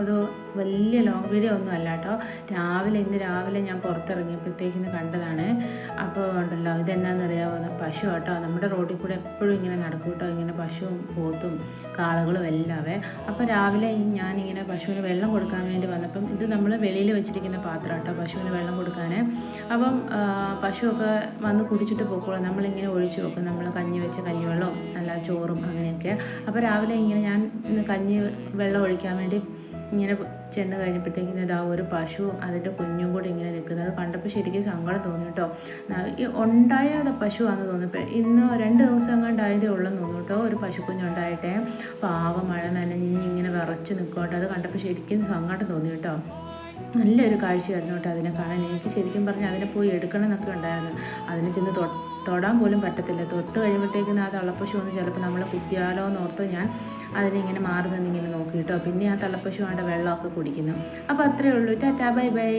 അത് വലിയ long video ഒന്നും അല്ല കേട്ടോ രാവിലെ ഇന്ന് രാവിലെ ഞാൻ പുറത്തിറങ്ങിയപ്പോഴത്തേക്കിന്ന് കണ്ടതാണ്. അപ്പോൾ ഉണ്ടല്ലോ ഇതെന്നാണെന്നറിയാവുന്ന പശു കേട്ടോ നമ്മുടെ റോഡിൽ കൂടെ എപ്പോഴും ഇങ്ങനെ നടക്കും കേട്ടോ ഇങ്ങനെ പശുവും പോത്തും കാളകളും എല്ലാവേ അപ്പോൾ രാവിലെ ഞാനിങ്ങനെ പശുവിന് വെള്ളം കൊടുക്കാൻ വേണ്ടി വന്നപ്പം ഇത് നമ്മൾ വെളിയിൽ വെച്ചിരിക്കുന്ന പാത്രം കേട്ടോ പശുവിന് വെള്ളം കൊടുക്കാൻ അപ്പം പശുവൊക്കെ വന്ന് കുടിച്ചിട്ട് പോക്കോളും നമ്മളിങ്ങനെ ഒഴിച്ചു വെക്കും. നമ്മൾ കഞ്ഞി വെച്ച കഞ്ഞിവെള്ളവും അല്ല ചോറും അങ്ങനെയൊക്കെ. അപ്പോൾ രാവിലെ ഇങ്ങനെ ഞാൻ കഞ്ഞി വെള്ളം ഒഴിക്കാൻ വേണ്ടി ഇങ്ങനെ ചെന്ന് കഴിഞ്ഞപ്പോഴത്തേക്കും ഇതാ ഒരു പശുവും അതിന്റെ കുഞ്ഞും കൂടി ഇങ്ങനെ നിൽക്കുന്നത് കണ്ടപ്പോൾ ശരിക്കും സങ്കടം തോന്നി കേട്ടോ. ന- ഈ ഉണ്ടായ അത് പശുവാണെന്ന് തോന്നിയപ്പോൾ ഇന്ന് രണ്ട് ദിവസം കണ്ടായതേ ഉള്ളെന്ന് തോന്നുന്നു കേട്ടോ. ഒരു പശുക്കുഞ്ഞുണ്ടായിട്ടേ. പാവ മഴ നനഞ്ഞിങ്ങനെ വിറച്ച് നിൽക്കോട്ടെ അത് കണ്ടപ്പോൾ ശരിക്കും സങ്കടം തോന്നി കേട്ടോ. നല്ലൊരു കാഴ്ചയായിരുന്നു കേട്ടോ അതിനെ കാണാൻ. എനിക്ക് ശരിക്കും പറഞ്ഞാൽ അതിനെ പോയി എടുക്കണം എന്നൊക്കെ ഉണ്ടായിരുന്നു. അതിനെ ചെന്ന് തൊടാൻ പോലും പറ്റത്തില്ല. തൊട്ട് കഴിയുമ്പോഴത്തേക്കും ആ തള്ളപ്പശു ഒന്ന് ചിലപ്പോൾ നമ്മളെ കുത്തിയാലോ എന്ന് ഓർത്ത് ഞാൻ അതിനിങ്ങനെ മാറി നിന്നിങ്ങനെ നോക്കി കേട്ടോ. പിന്നെ ആ തള്ളപ്പശു ആണ്ട് വെള്ളമൊക്കെ കുടിക്കുന്നു. അപ്പോൾ അത്രയേ ഉള്ളൂ. Tata bye bye.